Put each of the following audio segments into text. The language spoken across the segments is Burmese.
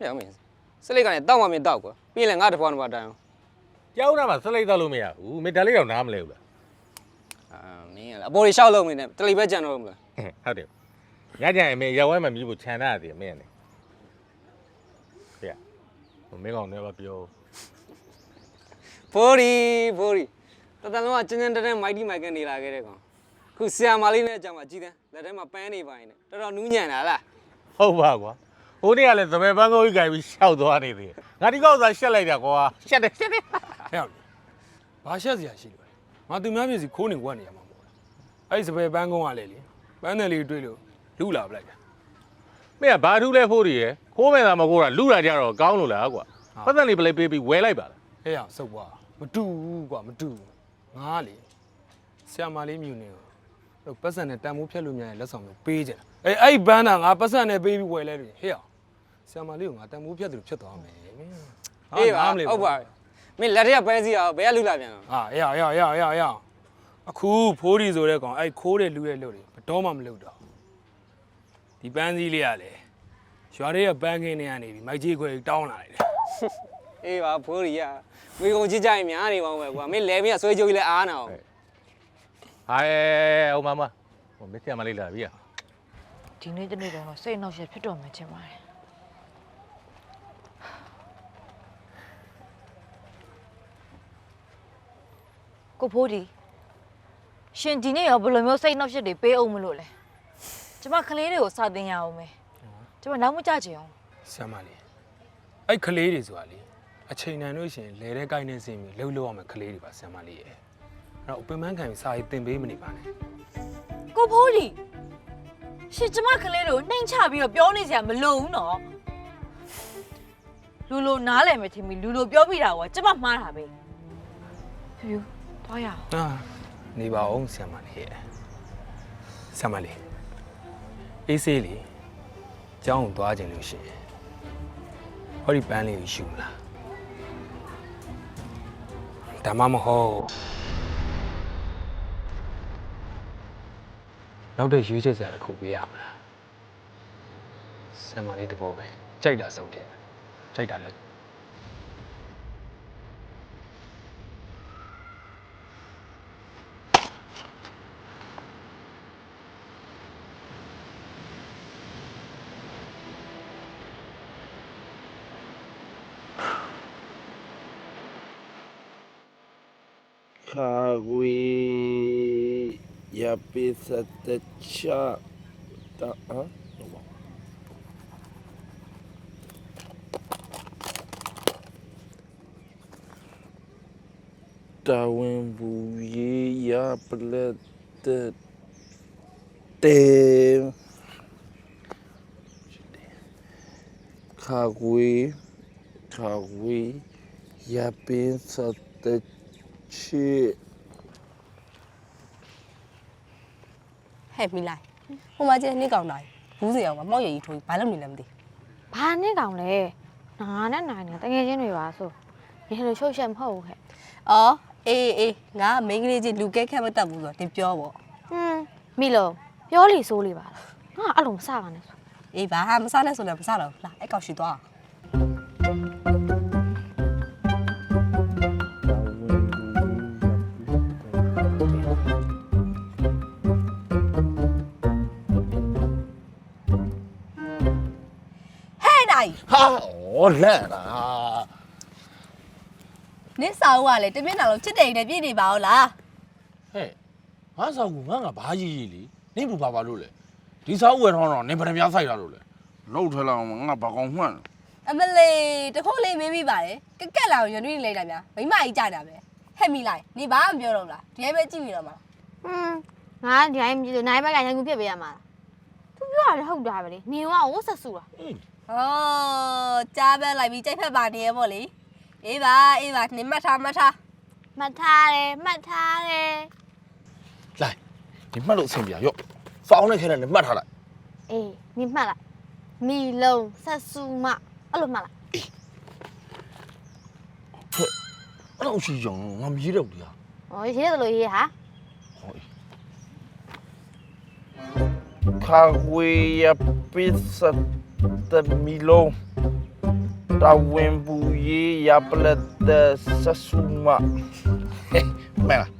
မင်းမင်းစလိတ်ကနေတောက်မှမင်းတောက်ကွာပြီးရင်လည်းငါတစ်ဖွားတစ်ဖွားတိုင်အောင်ကြောက်တာမှစလိုက်တော့လို့မရဘူးမင်းဒါလေးတော့နားမလဲဘူးလားအာမင်းကလည်းအပေါ်တွေရှောက်လုံးနေတယ်တလီပဲကြံတော့မလားဟုတ်တယ်ညကြရင်မင်းရောက်ဝဲမှမြည်ဖို့ခြံထားရတယ်မင်းနဲ့ပြဟိုမင်းကောင်လည်းပြောဖိုးရီဖိုးရီတတလုံးကကျန်းကျန်းတက်တက်မိုက်တီမိုက်ကနေလာခဲ့တဲ့ကောင်ခုဆီယာမာလေးနဲ့အကြောင်မှာကြည်တယ်လက်ထဲမှာပန်းနေပါရင်လည်းတော်တော်နူးညံ့တာလားဟုတ်ပါကွာ ဟိုနေ့ကလည်းသပယ်ပန်းကိုကြီးကြိုင်ပြီးရှောက်သွားနေသေးတယ်ငါဒီကောက်စားရှက်လိုက်တာကွာရှက်တယ်ရှက်တယ်ဟဲ့အောင်ဘာရှက်စရာရှိလို့လဲငါသူများပြည်စီခိုးနေဝက်နေရမှာမဟုတ်လားအဲ့ဒီစပယ်ပန်းကုန်းကလည်းလေပန်းတယ်လေးတွေ့လို့လူလာပလိုက်တာမင်းကဘာထူးလဲဖိုးရီရယ်ခိုးမဲ့တာမကိုးတာလူတာကြတော့ကောင်းလို့လားကွာဟာပတ်သက်လေးပလေးပေးပြီးဝဲလိုက်ပါလားဟဲ့အောင်စုပ်ပွားမတူဘူးကွာမတူဘူးငါကလေဆရာမလေးမြူနေကိုဟိုပတ်စံနဲ့တန်မိုးဖြတ်လို့များရင်လက်ဆောင်မျိုးပေးကြတယ်အေးအဲ့ဒီဘန်းတာငါပတ်စံနဲ့ပေးပြီးဝယ်လဲလို့ဟဲ့အောင် ဆရာမလေးကိုငါတန်မိုးဖြတ်တယ်လို့ဖြတ်သွားမယ်မင်းအေးပါနားမလဲဟုတ်ပါမင်းလက်ထက်ကပန်းစီအောင်ဘယ်ကလူလာပြန်တော့ဟာရရရရရအခုဖိုးဒီဆိုတဲ့ကောင်အဲ့ခိုးတဲ့လူတဲ့လူတွေဘတော်မှမလုပ်တော့ဒီပန်းစည်းလေးကလေရွာတွေကပန်းခင်းတွေကနေပြီးမိုက်ကြီးခွဲတောင်းလာလိုက်တယ်အေးပါဖိုးရီကငွေကုန်ကြည့်ကြရင်များနေပါဦးပဲကွာမင်းလဲမင်းကဆွဲကြိုးကြီးလဲအားနာအောင်ဟာဟိုမမဟိုမစ်ဆရာမလေးလာပြီอ่ะဒီနေ့တနေ့တော့စိတ်အနှောက်အယှက်ဖြစ်တော်မှချင်ပါတယ် ကိုဖိုးဒီရှင်ဒီနေ့ရောဘယ်လိုမျိုးစိတ်အနှောက်အယှက်တွေပေးအောင်မလို့လဲကျမကလေးတွေကိုစာသင်ရအောင်မယ်ကျမနောက်မကြချင်အောင်ဆရာမလေးအဲ့ကလေးတွေဆိုတာလေအချိန်တန်လို့ရှိရင်လဲတဲ့ကိုင်းနေစင်ပြီးလှုပ်လှုပ်အောင်မယ်ကလေးတွေပါဆရာမလေးရဲ့အဲ့တော့ပင်ပန်းခံပြီးစာရေးသင်ပေးမနေပါနဲ့ကိုဖိုးဒီရှင်ကျမကလေးတွေကိုနှိမ်ချပြီးတော့ပြောနေစရာမလိုဘူးနော်လူလိုနားလည်မယ်ထင်ပြီးလူလိုပြောပြတာကကျမမှားတာပဲဖြူ သွားရအောင်အာနေပါအောင်ဆရာမလေးရဲ့ဆရာမလေးအေးဆေးလေးကျောင်းကိုသွားခြင်းလို့ရှိရင်ဟောဒီပန်းလေးကိုရှူမလားဒါမှမဟုတ်နောက်တဲ့ရွေးချက်စရာတစ်ခုပေးရမလားဆရာမလေးတဘောပဲကြိုက်တာစုံတယ်ကြိုက်တာလည်း Kagui ya bisa techa ta ha Tawin buye ya plet te te Kagui Kagui ya bisa techa ဟဲ့မိလိုက်ဟိုမှာကျနေကောင်တိုင်းဘူးစီအောင်ကမောက်ရည်ကြီးထိုးပြီးဘာလုပ်နေလဲမသိဘာနဲ့ကောင်လဲနာနဲ့နိုင်နေတကယ်ချင်းတွေပါဆိုဒီလိုရှုပ်ရှက်မဟုတ်ဘူးဟဲ့အော်အေးအေးငါမိန်းကလေးချင်းလူကဲခက်မတတ်ဘူးဆိုတော့တင်ပြောပေါ့ဟွန်းမိလုံးပြောလီဆိုးလီပါလားငါအဲ့လိုမစပါနဲ့ဆိုအေးဘာမစားနဲ့ဆိုလည်းမစားတော့ဘူးလာအဲ့ကောင်ရှိသွားဟဲ့ ဩလန့်တာနင်းစာအုပ်ကလည်းတပြင်းတော်လုံးချစ်တယ်ရင်လည်းပြည့်နေပါဦးလားဟဲ့ငါဆောင်ကူငါငါဘာကြီးကြီးလေနင့်ဘူဘာဘာလို့လဲဒီစားဝယ်ထောင်းတော့နင်ဗရမများဆိုင်တာလို့လဲလောက်ထဲလာအောင်ငါဘာကောင်မှန်းအမလေးတခုတ်လေးမင်းမိပါတယ်ကက်ကက်လာကိုရွနေလိုက်တာများမိမကြီးကြတာပဲဟဲ့မိလိုက်နေဘာမှမပြောတော့ဘူးလားဒီတိုင်းပဲကြည့်ပြီးတော့မှာဟွန်းငါဒီတိုင်းပြည်နိုင်ဘက်ကရိုင်းကူဖြစ်ပေးရမှာသူပြောရတယ်ဟုတ်တာပဲလေနေကဝတ်ဆက်ဆူတာ ဟောကြားပဲလိုက်ပြီးကြိုက်ဖက်ပါနေရပေါ့လေအေးပါအေးပါနေမှတ်ထားမှတ်ထားမှတ်ထားတယ်မှတ်ထားတယ်လိုက်ဒီမှတ်လို့အဆင်ပြေရော့စောင်းနဲ့ခဲနဲ့မှတ်ထားလိုက်အေးမိမှတ်လိုက်မိလုံးဆက်ဆူမအဲ့လိုမှတ်လိုက်အဲ့တော့ရှိကြောင်ငါမရေးတော့ဘူးလေဟာဟောရေးတယ်လို့ရေးဟာဟောခါဝေးရ ပစ်စတ်တမီလုံး တဝင်ပူရေးရပလက်သက်ဆဆူမဟဲ့မဲလား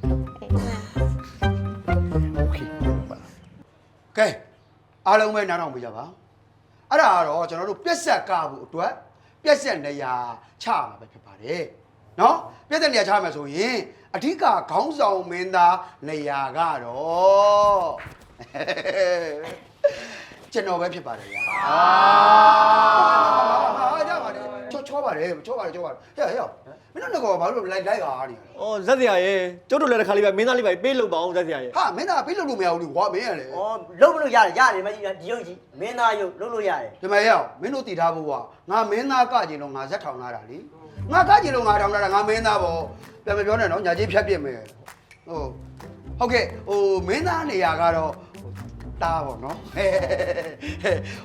โอเค ကဲအားလုံးပဲနားထောင်ပေးကြပါအဲ့ဒါကတော့ကျွန်တော်တို့ပြက်ဆက်ကားဖို့အတွက်ပြက်ဆက်နေရာချရမှာပဲဖြစ်ပါတယ်နော်ပြက်ဆက်နေရာချရမယ်ဆိုရင်အဓိကခေါင်းဆောင်မင်းသားနေရာကတော့ ကျွန်တော်ပဲဖြစ်ပါတယ်ဗျာအာကြပါတယ်ချောချောပါတယ်ချောပါတယ်ချောပါတယ်ဟဲ့ဟဲ့မင်းတို့ကဘာလို့လိုက်လိုက်အားနေလဲ။အော်ဇက်စရာရေကျုပ်တို့လည်းတစ်ခါလေးပဲမင်းသားလေးပဲပေးလို့ပါအောင်ဇက်စရာရေဟာမင်းသားပြေးလို့လို့မရဘူးလေကွာမင်းရလေ။အော်လုံးမလို့ရတယ်ရတယ်မကြီးဒီရုပ်ကြီးမင်းသားရုပ်လုံးလို့ရတယ်ဒီမဲ့ရောက်မင်းတို့တည်ထားဖို့ကငါမင်းသားကကြင်လို့ငါဇက်ထောင်လာတာလေငါကကြင်လို့ငါထောင်လာတာငါမင်းသားပေါ့ပြန်မပြောနဲ့နော်ညာကြီးဖြတ်ပြစ်မယ်ဟုတ်ဟုတ်ကဲ့ဟိုမင်းသားနေရာကတော့ တားပေါ့နော်ဟဲ့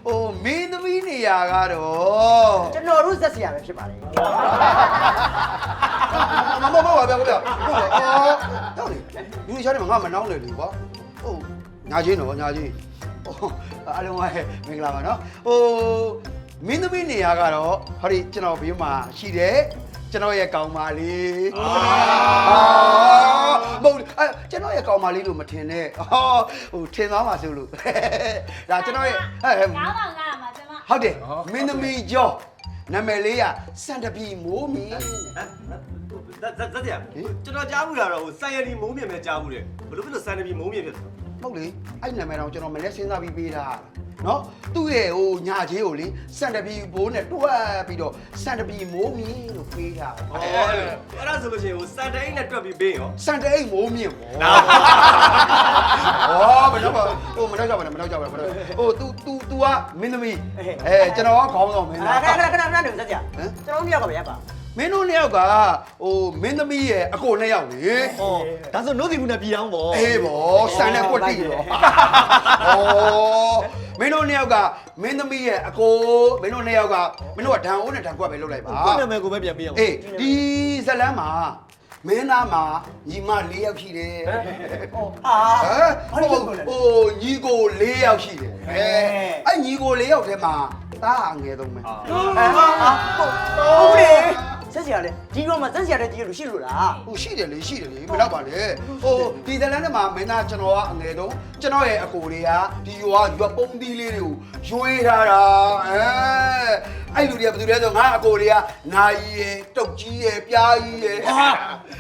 ဟိုမင်းသမီးနေရာကတော့။ကျွန်တော်တို့ဇက်စရာပဲဖြစ်ပါလေမမမပါဗျာဗျာဟုတ်တယ်အော်ဟုတ်လေလူချားတယ်ငါမနှောင်းလေလေကွာဟုတ်ညာချင်းတော့ညာချင်းဟိုအားလုံးကမင်္ဂလာပါနော်ဟိုမင်းသမီးနေရာကတော့ဟောဒီကျွန်တော်ဘေးမှာရှိတယ် ကျွန်တော်ရဲ့ကောင်မလေးအာမဟုတ်အဲကျွန်တော်ရဲ့ကောင်မလေးလို့မထင်နဲ့ဟောဟိုထင်သွားမှာဆိုလို့ဒါကျွန်တော်ရဲ့ဟဲ့ဟဲ့ငါးပါငါးပါကျမဟုတ်တယ်မင်းသမီးကျော်နာမည်လေးကစန်တပီမိုးမီ။ဇက်ဇက်ဇက်စရာကျွန်တော်ကြားဘူးရတော့ဟိုစိုင်ရဒီမုံမြင်ပဲကြားဘူးတယ်။ဘလို့ဖြစ်လို့စံတပီမုံမြင်ဖြစ်လဲ ဟုတ်လေအဲ့နာမည်တော့ကျွန်တော်မနေ့စဉ်းစားပြီးပေးတာနော်သူ့ရဲ့ဟိုညာကြီးကိုလေစန်တပီဘိုးနဲ့တွက်ပြီးတော့စန်တပီမိုးမီလို့ပေးတာ ။အော်အဲ့ဒါဆိုလို့ရှိရင်ဟိုစံတအိတ်နဲ့တွက်ပြီးပေးရော စန်တအိတ်မိုးမြင့်ပေါ့ဩမတော့ပါဟိုမတော့ကြပါနဲ့မတော့ကြပါနဲ့မတော့ဟို तू तू तू ကမင်းသမီးအဲကျွန်တော်ကခေါင်းဆောင်မင်း ။ သား ခဏခဏခဏခဏနေဇက်စရာ ဟမ် ကျွန်တော်တို့မြောက်ကပဲရပါ မင်းတို့နှစ်ယောက်ကဟိုမင်းသမီးရဲ့အကိုနှစ်ယောက်လေ။အော်ဒါဆိုနို့စီဘူးနဲ့ပြည်အောင်ပေါ့အေးဗောစံနဲ့ကွက်တီဗောဩမင်းတို့နှစ်ယောက်ကမင်းသမီးရဲ့အကိုမင်းတို့နှစ်ယောက်ကမင်းတို့ကဒံအိုးနဲ့ဒံကွက်ပဲလုပ်လိုက်ပါကိုယ့်နာမည်ကိုပဲပြန်ပေးအောင်အေးဒီဇလန်းမှာမင်းသားမှာညီမ၄ယောက်ရှိတယ်။ဟာဟမ်ဟိုဟိုညီကို၄ယောက်ရှိတယ်အဲအဲ့ညီကို၄ယောက်ထဲမှာတားအငယ်ဆုံးပဲဟာဟုတ်တ ယ်ဇက်စရာလေဒီကောင်မှာဇက်စရာတဲ့ဒီလိုရှိလို့လားဟိုရှိတယ်လေရှိတယ်လေမတော့ပါလေဟိုဒီဇလန်းထဲမှာမင်းသားကျွန်တော်ကအငယ်ဆုံးကျွန်တော်ရဲ့အကိုတွေကဒီရွာရွာပုံသီးလေးတွေကိုရွှေထားတာအဲအဲ့လူတွေကဘယ်သူလဲဆိုငါအကိုတွေကနာယီရယ်တုတ်ကြီးရယ်ပြားကြီးရယ်ဟာ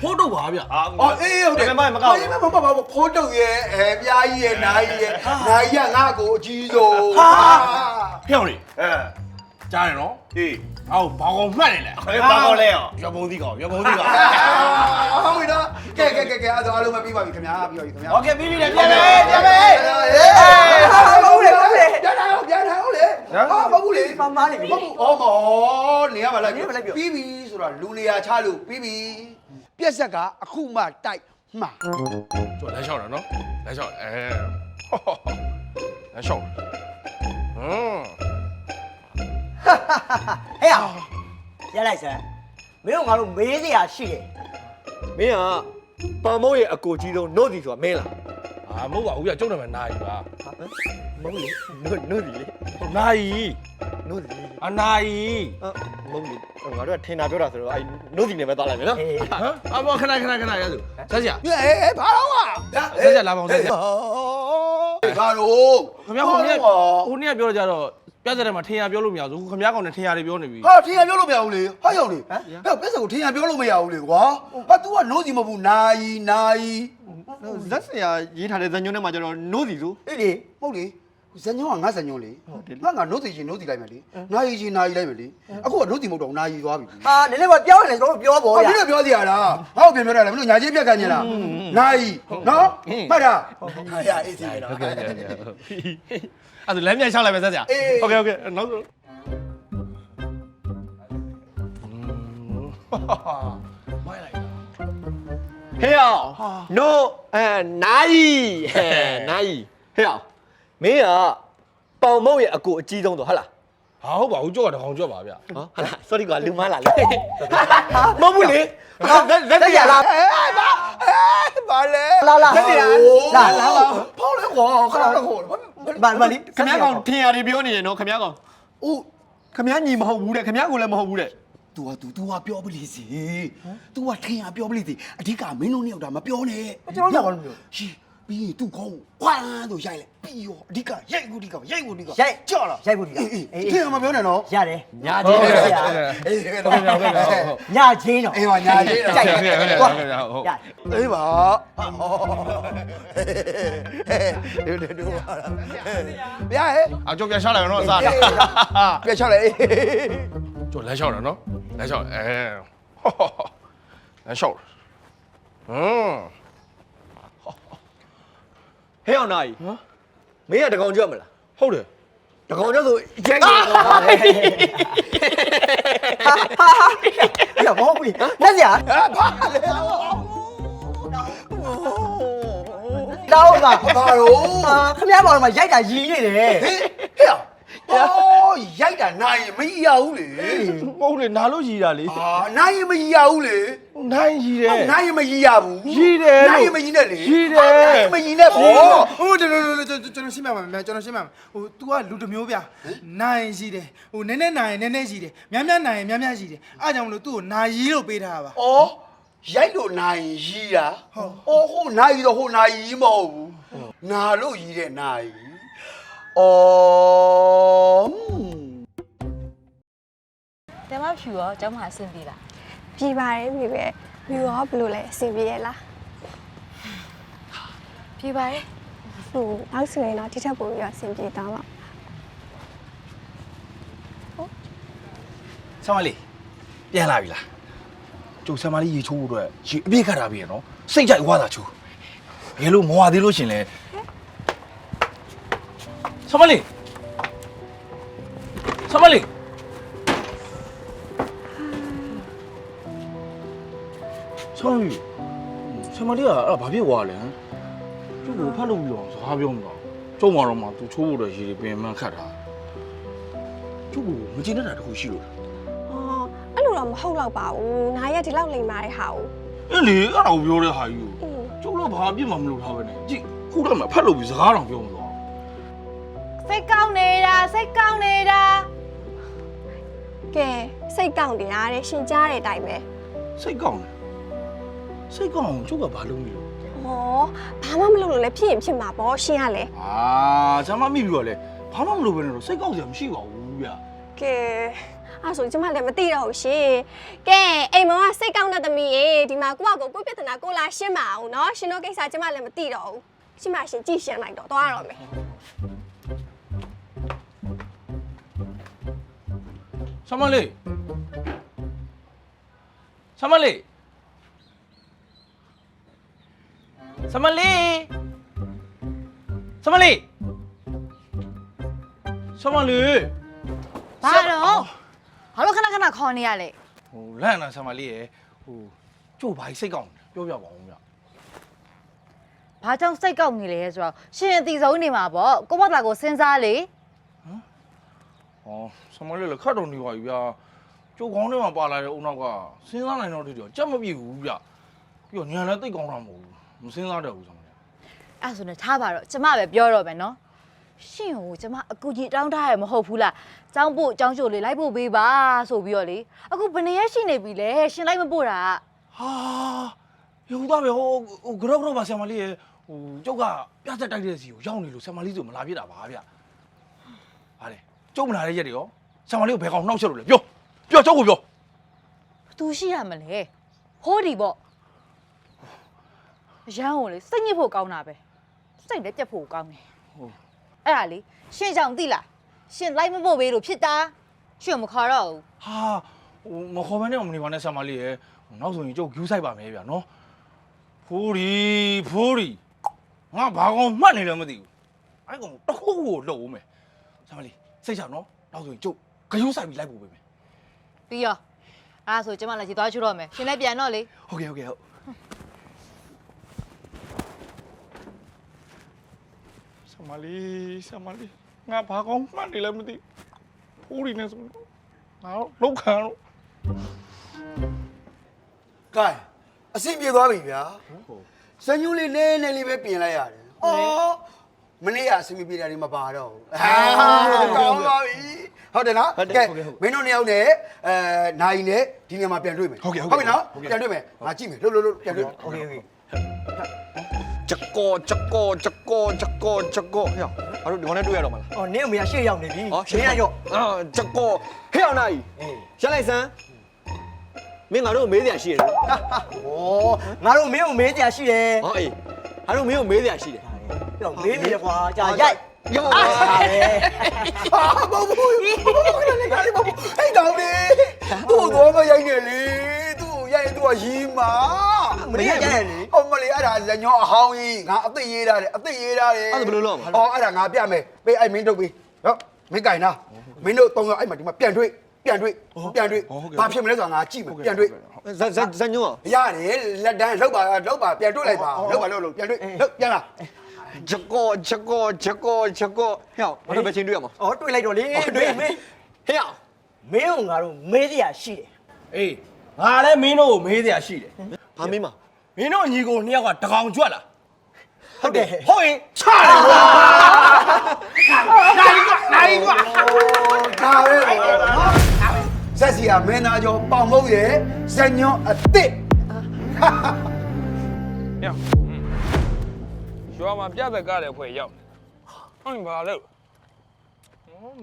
ဖို့တော့ပါဗျာအော်အေးဟုတ်တယ်မမမကောက်မမမမဖိုးတုတ်ရဲ့အဲပြားကြီးရဲ့နားကြီးရဲ့နားကြီးကငါ့ကိုအကြီးဆုံးဟာဖျောင်းလေအဲကြားတယ်နော် အေး အော်ဘာကောင်မှတ်နေလဲ ဘယ်ပါကောလဲရော ရွာပုံသီးကောင်ရွာပုံသီးကောင် ဟုတ်ပြီနော်ကဲကဲကဲကဲအဲ့ဒါအားလုံးမပြီးပါပြီခင်ဗျာပြီးပါပြီခင်ဗျာ โอเคပြီးပြီလေပြန်မယ်ပြန်မယ် ဟေးဟုတ်လေဟုတ်လေပြန်လာအောင်ပြန်လာအောင်လေဟာမဟုတ်ဘူးလေ မမနေပြီ မဟုတ်ဘူးအော်မောနေရပါလား နေရပါလားပြော ပြီးပြီဆိုတာလူနေရာချလို့ပြီးပြီပြက်ဆက်ကအခုမှတိုက်မှာ ကျော်လမ်းလျှောက်တာနော်လမ်းလျှောက်အဲလမ်းလျှောက်ဟမ် ဟဲ့ရလိုက်စမ်းမင်းတို့ငါတို့မေးစရာရှိတယ်မင်းကပန်မိုးရဲ့အကိုကြီးဆုံးနို့စီဆိုတာမင်းလားအာမဟုတ်ပါဘူးဗျာကျုပ်နာမည်နာယီပါမဟုတ်လေနို့နို့စီလေနာယီနို့စီအနာယီအမဟုတ်လေငါတို့ကထင်တာပြောတာဆိုတော့အဲနို့စီနဲ့ပဲသွားလိုက်မယ်နော်ဟမ်အမောခဏခဏခဏရသူဆက်စရာဟဲ့ဘာတော့ဟာဆက်စရာလာပါအောင်ဆက်စရာဘာလို့ခင်ဗျာဟိုနေ့ဟိုနေ့ပြောကြတော့ ပြဿနာမှာထင်ရပြောလို့မရဘူးခင်ဗျာကောင်နဲ့ထင်ရတွေပြောနေပြီဟာထင်ရပြောလို့မရဘူးလေဟာရောက်လေဟဲ့ပြက်စက်ကိုထင်ရပြောလို့မရဘူးလေကွာဟာ तू ကနိုးစီမဟုတ်ဘူးနာယီနာယီဇက်စရာရေးထားတဲ့ဇညွန်းထဲမှာကျတော့နို့စီဆိုအေးလေဟုတ်လေဇညုံကငါဇညုံလေငါငါနိုးစီချင်းနိုးစီလိုက်မယ်လေနာယီချင်းနာယီလိုက်မယ်လေအခုကနိုးစီမဟုတ်တော့နာယီသွားပြီဟာနည်းနည်းပါပြောရင်လည်းကျွန်တော်တို့ပြောပေါ်ဟာရမင်းတို့ပြောစီရလားဟောက်ပြန်ပြောတာလားမင်းတို့ညာချင်းပြက်ကန်နေလားနာယီနော်မှတ်တာဟာရအေးစီပဲနော်ဟုတ်ကဲ့ ဟုတ်ကဲ့အဲ့ဒါလမ်းမြန်ချလိုက်မယ်ဆက်စရာဟုတ်ကဲ့ဟုတ်ကဲ့နောက်ဆိုမိုက်လိုက်ဟဲ့အောင်နို့အဲနိုင်ဟဲ့နိုင်ဟဲ့အောင်မင်းကပေါင်မုတ်ရဲ့အကိုအကြီးဆုံးဆိုဟုတ်လားဟာဟုတ်ပါဘူးကြောက်တာတကောင်ကြောက်ပါဗျာဟောဟုတ်လား sorry ကွာလူမလာလေမဟုတ်ဘူးလေဟာဇက်ဇက်ရလားအေးဘာအေးဘာလဲလာလာလာလာဖောက်လဲကွာခဏခဏခေါ် ဘာဘာလီခင်ဗျားကောင်ထင်ရတယ်ပြောနေရနော်ခင်ဗျားကောင် အိုး ခမညီမဟုတ်ဘူးတဲ့ခမကိုလည်းမဟုတ်ဘူးတဲ့ तू อ่ะ तू तू อ่ะပြောပလိစီ तू อ่ะထင်ရပြောပလိစီအဓိကမင်းတို့နှစ်ယောက်ဒါမပြောနဲ့ ကျွန်တော်တို့ဘာလို့ပြော ရှီ ပြီးရင် तू ခေါင်းခွန်းဆိုရိုက်လိုက်ပြီးရောအဓိကရိုက်ဘူးအဓိကရိုက်ဘူးအဓိကရိုက်ကြောက်လားရိုက်ဖို့ဒီကအေးအေးထင်ရမပြောနဲ့နော်ရတယ်ညာချင်းပဲဆရာအေးဟုတ်ဟုတ်ကဲ့ဟုတ်ကဲ့ဟုတ်ကဲ့ညာချင်းတော့အေးပါညာကြီးတော့ကြိုက်ဟုတ်ကဲ့ဟုတ်ကဲ့ဟုတ်ကဲ့ဟုတ်ရအေးပါဟေးဒူဒူဗျာဟဲ့အကျော်ပြန်ရှာလိုက်တော့အစားတယ်ပြချလိုက်ကျော်လမ်းလျှောက်တယ်နော်လမ်းလျှောက်အဲဟောဟောဟောလမ်းလျှောက်တယ်ဟမ် ဟဲ့အောင်နိုင်ဟမ်မင်းကတကောင်ကြွမလားဟုတ်တယ်တကောင်ကြဆိုရိုက်နေတော့ပါလေအဲ့ဘာဘူးလက်စရာဘာလဲတောင်းပါဘာလို့အာခမရပေါ်မှာရိုက်တာရည်နေတယ်ဟေးဟဲ့အော်ရိုက်တာနိုင်ရင်မကြီးရဘူးလေဟုတ်လေနားလို့ရည်တာလေအာနိုင်ရင်မကြီးရဘူးလေ နိုင်ရည်တယ် နိုင်ရင်မကြီးရဘူးကြီးတယ်လို့နိုင်ရင်မကြီးနဲ့လေကြီးတယ် နိုင်ရင်မကြီးနဲ့ပေါ့ဟိုကျွန်တော်ကျွန်တော်ကျွန်တော်ရှင်းပြပါမယ်ကျွန်တော်ရှင်းပြပါမယ်ဟို तू ကလူတစ်မျိုးဗျနိုင်ရှိတယ်ဟိုနည်းနည်းနိုင်ရင်နည်းနည်းရှိတယ်များများနိုင်ရင်များများရှိတယ်အားကြောင့်မလို့သူ့ကိုနာရီလို့ပေးထားတာပါဩရိုက်လို့နိုင်ရင်ကြီးတာအော်ဟိုနိုင်တော့ဟိုနိုင်ကြီးမဟုတ်ဘူးနာလို့ကြီးတဲ့နိုင်အော်တမဖြူရောကျောင်းမှာအဆင်ပြေလား ပြည်ပါတယ်မိပဲမိရောဘယ်လိုလဲအဆင်ပြေရဲ့လားပြေပါတယ်ဟုတ်နောက်ဆိုရင်တော့ဒီထက်ပိုပြီးတော့အဆင်ပြေသွားမှာဆမ်မလေးပြန်လာပြီလားကျုပ်ဆမ်မလေးရေချိုးဖို့အတွက်ရေအပြည့်ခတ်ထားပြီရနော်စိတ်ကြိုက်ဝါတာချိုးဘယ်လိုမဝသေးလို့ရှင်လဲဆမ်မလေး ဆမ်မလေးဆမ်မလေးကအဲ့ဒါဘာဖြစ်သွားလဲဟမ်ကျုပ်ကိုဖတ်လို့ပြီးတော့စကားပြောမှာကျုံမာတော့မှသူချိုးဖို့အတွက်ရေတွေပင်မှန်းခတ်တာကျုပ်ကိုမကျင်တတ်တာတခုရှိလို့လားအော်အဲ့လိုတော့မဟုတ်တော့ပါဘူးနာရီကဒီလောက်လိမ်မာတဲ့ဟာကိုအဲ့လေအဲ့ဒါကိုပြောတဲ့ဟာကြီးကိုအင်းကျုပ်တော့ဘာအပြစ်မှမလုပ်ထားပဲနဲ့ကြည့်ခုတော့မှဖတ်လို့ပြီးစကားတော့ပြောမသွားစိတ်ကောင်းနေတာစိတ်ကောင်းနေတာကဲစိတ်ကောက်နေတာတဲ့ရှင်ကြားတဲ့အတိုင်းပဲဘူးစိတ်ကောင်းတယ် စိတ်ကောင်းအောင်ကျုပ်ကဘာလုပ်မိလို့ဟောဘာမှမလုပ်လို့လည်းဖြစ်ရင်ဖြစ်မှာပေါ့ရှင်ကလည်းအာဇာမမိပြီးတော့လေဘာမှမလုပ်ဘဲနဲ့တော့စိတ်ကောက်စရာမရှိပါဘူးဗျာကဲအဲ့ဆိုကျမလည်းမသိတော့ဘူးရှင်ကဲအိမ်မောကစိတ်ကောက်တဲ့သမီးရေဒီမှာကိုယ့်အကိုကိုယ့်ပြဿနာကိုလာရှင်းပါအောင်နော်ရှင်တို့ကိစ္စကျမလည်းမသိတော့ဘူးရှင်မရှင်ကြည့်ရှင်းလိုက်တော့သွားရတော့မယ်ဆမလေးဆမလေး ဆမလေးဆမလေးဆမလေးဘာတော့ဘာလို့ခဏခဏခေါ်နေရလဲဟိုလန့်နာဆမလေးရယ်ဟိုကျုပ်ဘာကြီးစိတ်ကောင်းတယ်ပြောပြပါဦးဗျာဘာကြောင့်စိတ်ကောက်နေလဲဆိုတော့ရှင်အတီဆုံးနေမှာပေါ့ကိုမတာကိုစဉ်းစားလေဟောဆမလေးလည်းခတ်တော်နေပါပြီဗျာကျုပ်ကောင်းထဲမှာပါလာတဲ့အုံနောက်ကစဉ်းစားနိုင်တော့တည်းတော့ကြက်မပြည့်ဘူးဗျပြီးတော့ညံလည်းသိတ်ကောင်းတာမဟုတ်ဘူး မစဉ်းစားတတ်ဘူးဆမလေးအဲ့ဆိုနေထားပါတော့ကျမပဲပြောတော့မယ်နော်ရှင်ကိုကျမအကူကြီးတောင်းထားရမဟုတ်ဘူးလားចောင်းပို့ចောင်းချိုလေးလိုက်ဖို့ပေးပါဆိုပြီးတော့လေအခုဘယ်နေရရှိနေပြီလဲရှင်လိုက်မပို့တာဟာရုပ်သားပဲဟိုဟိုကြောက်ကြောက်ပါဆမလေးရယ်ဟိုကျုပ်ကပြတ်သက်တိုက်တဲ့စီကိုရောက်နေလို့ဆမလေးဆိုမလာပြစ်တာပါဗျဟာလေကျုပ်မလာတဲ့ရက်တွေရောဆမလေးကိုဘယ်ကောင်နှောက်ချက်လို့လဲပြောပြောကျုပ်ကိုပြောဘသူရှိရမလဲဟိုးဒီပေါ့ အရန်ကိုလေစိတ်ညစ်ဖို့ကောင်းတာပဲစိတ်လည်းပြတ်ဖို့ကောင်းတယ်ဟုတ်အဲ့ဒါလေရှင်ကြောင့်သိလားရှင်လိုက်မဖို့ပေးလို့ဖြစ်တာရှင်မခေါ်တော့ဘူးဟာဟိုမခေါ်မနဲ့မနေပါနဲ့ဆမလေးရယ်နောက်ဆိုရင်ကျုပ်ဂူးဆိုင်ပါမယ်ဗျနော်ဖိုးရီဖိုးရီငါဘာကောင်မှတ်နေလဲမသိဘူးအဲ့ကောင်တစ်ခုခုကိုလှုပ်ဦးမယ်ဆမလေးစိတ်ချနော်နောက်ဆိုရင်ကျုပ်ဂယူးဆိုင်ပြီးလိုက်ပို့ပေးမယ်ပြီးရောအဲ့ဒါဆိုကျမလည်းကြည်သွားချိုးတော့မယ်ရှင်လည်းပြန်တော့လေဟုတ်ကဲ့ဟုတ်ကဲ့ဟုတ် မလီဆမလီငါဘာကောင်းမှတ်နေလဲမသိဖိုးရီနဲ့ဆိုငါတော့လောက်ခံတော့ ကဲအဆင်ပြေသွားပြီဗျာစညူးလေးနည်းနည်းလေးပဲပြင်လိုက်ရတယ်အော်မနေ့ကအဆင်မပြေတာတွေမပါတော့ဘူးဟာကောင်းပါပြီ ဟုတ်တယ်နော် ဟုတ်တယ် ကဲ ဟုတ်ကဲ့ဟုတ် မင်းတို့နှစ်ယောက်နဲ့အဲနိုင်နဲ့ဒီနေရာမှာပြန်တွေ့မယ် ဟုတ်ကဲ့ဟုတ်ကဲ့ ပြီနော် ဟုတ်ကဲ့ ပြန်တွေ့မယ်ငါကြည့်မယ်လှုပ်လှုပ်လှုပ်ပြန်တွေ့မယ် โอเคโอเค จโกจโกจโกจโกจโกဟဲ့အောင်ငါတို့ဒီကောင်နဲ့တွေ့ရတော့မလား။အော်နင့်အမေကရှေ့ရောက်နေပြီ။ရှေ့ရရော့အာจโกဟဲ့အောင်နိုင်ရလိုက်စမ်းမင်းငါတို့ကိုမေးစရာရှိတယ်နော်။အော်ငါတို့မင်းကိုမေးကြရှိတယ်။ဟောအေးငါတို့မင်းကိုမေးစရာရှိတယ်ပြတောမေးပြီကွာ။ကြာရိုက်ရောပါပဲအာမဟုတ်ဘူးမဟုတ်ဘူးလည်းကားလေးမဟုတ်ဘူးဟဲ့တော်လေးတို့တော့မရိုက်နေလေ လေသူကရီမာမရက်ကြတယ်လေဟောမလေးအဲ့ဒါလက်ညောအဟောင်းကြီးငါအသိရေးတာတယ်အသိရေးတာတယ်အဲ့ဒါဘယ်လိုလုပ်မလဲအော်အဲ့ဒါငါပြမယ်ပေးအဲ့မင်းတို့ပေးနော်မင်းကင်နာမင်းတို့သုံးယောက်အဲ့မှာဒီမှာပြန်တွေ့ပြန်တွေ့ပြန်တွေ့ဘာဖြစ်မလဲဆိုတာငါကြည့်မယ်ပြန်တွေ့ဇက်ဇက်ညောရတယ်လက်တန်းလောက်ပါလောက်ပါပြန်တွေ့လိုက်ပါလောက်ပါလောက်လောက်ပြန်တွေ့လောက်ပြန်လာဂျကောဂျကောဂျကောဂျကောဟဲ့ဘာလို့ပဲချင်းတွေ့ရမှာအော်တွေ့လိုက်တော့လေတွေ့မင်းဟဲ့မင်းကငါတို့မေးစရာရှိတယ်အေး ငါလည်းမင်းတို့ကိုမေးစရာရှိတယ်ဘာမင်းမမင်းတို့ညီကိုနှစ်ယောက်ကတကောင်ကြွက်လာဟုတ်တယ်ဟုတ်ရင်ချတယ်ကွာနိုင်ကွာဒါပဲနော်ဆက်စီကမင်းသားကျော်ပေါင်မုတ်ရဲ့ဇညွန်အစ်စ်ညရွာမှာပြသက်ကားတဲ့ဖွဲ့ရောက်တယ်ဟုတ်ရင်ဘာလို့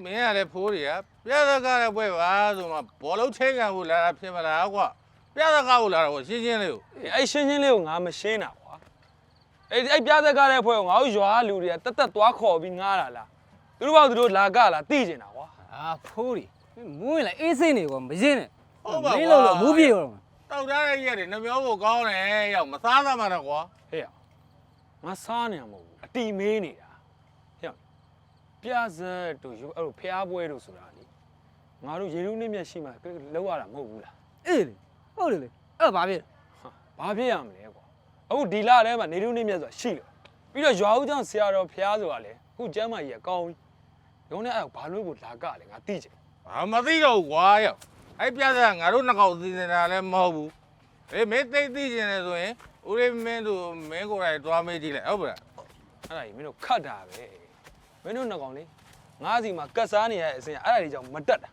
မင်းကလည်းဖိုးတွေက ပြဿနာလည်းပွဲပါဆိုမှဘောလုံးချင်းကန်ဖို့လာတာဖြစ်မလားကွာပြဿနာကိုလာတော့ရှင်းရှင်းလေးကိုအဲ့ရှင်းရှင်းလေးကိုငါမရှင်းတာကွာအဲ့အဲ့ပြသက်ကားတဲ့ဖွဲ့ကိုငါတို့ရွာလူတွေကတက်တက်သွားခေါ်ပြီးငားတာလားသူတို့ဘာသူတို့လာကလားသိကျင်တာကွာအာဖိုးရီမူးရင်လည်းအေးစိတ်နေကောမရင်းနဲ့ဟုတ်ပါမင်းလို့လို့မူးပြေရောတောက်ထားတဲ့ရက်တွေနှမျောဖို့ကောင်းတယ်ရောက်မစားသမှာတော့ကွာဟဲ့ရငါစားနေမှာမဟုတ်ဘူးအတီမေးနေတာဟဲ့ရပြဇက်တို့ရုပ်အဲ့လိုဖျားပွဲတို့ဆိုတာလေ ငါတို့ရေလူးနေမျက်ရှိမှလောက်ရတာမဟုတ်ဘူးလားအေးလေဟုတ်တယ်လေအဲ့ဒါဘာဖြစ်ဟာဘာဖြစ်ရမလဲကွာအခုဒီလထဲမှာနေလူးနေမျက်ဆိုတာရှိလို့ပြီးတော့ရွာဦးကျောင်းဆရာတော်ဖျားဆိုတာလေအခုကျမ်းမကြီးကကောင်းပြီရုံးနဲ့အဲ့ဘာလို့ကိုလာကလဲငါသိချင်ဘာမသိတော့ဘူးကွာရောက်အဲ့ပြဿနာငါတို့နှစ်ကောင်သိနေတာလည်းမဟုတ်ဘူးအေးမင်းသိသိကျင်တယ်ဆိုရင်ဦးလေးမင်းတို့မင်းကိုယ်တိုင်သွားမေးကြည့်လိုက်ဟုတ်ပါလားအဲ့ဒါကြီးမင်းတို့ခတ်တာပဲမင်းတို့နှစ်ကောင်လေငါးစီမှာကတ်စားနေရတဲ့အစဉ်အဲ့ဒါကြီးကြောင့်မတက်တာ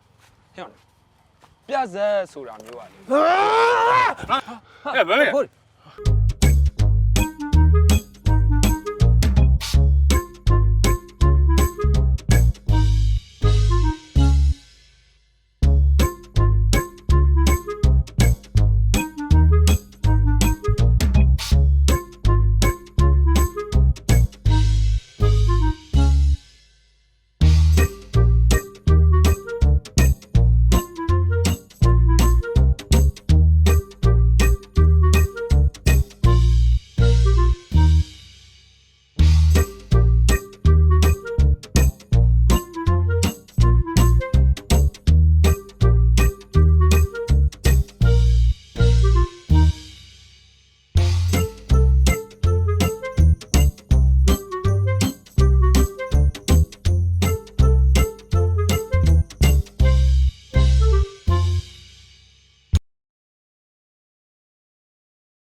ဟဲ့နော်ပြဇက်ဆိုတာမျိုးပါလေဟဲ့ဘယ်လဲဟုတ်တယ်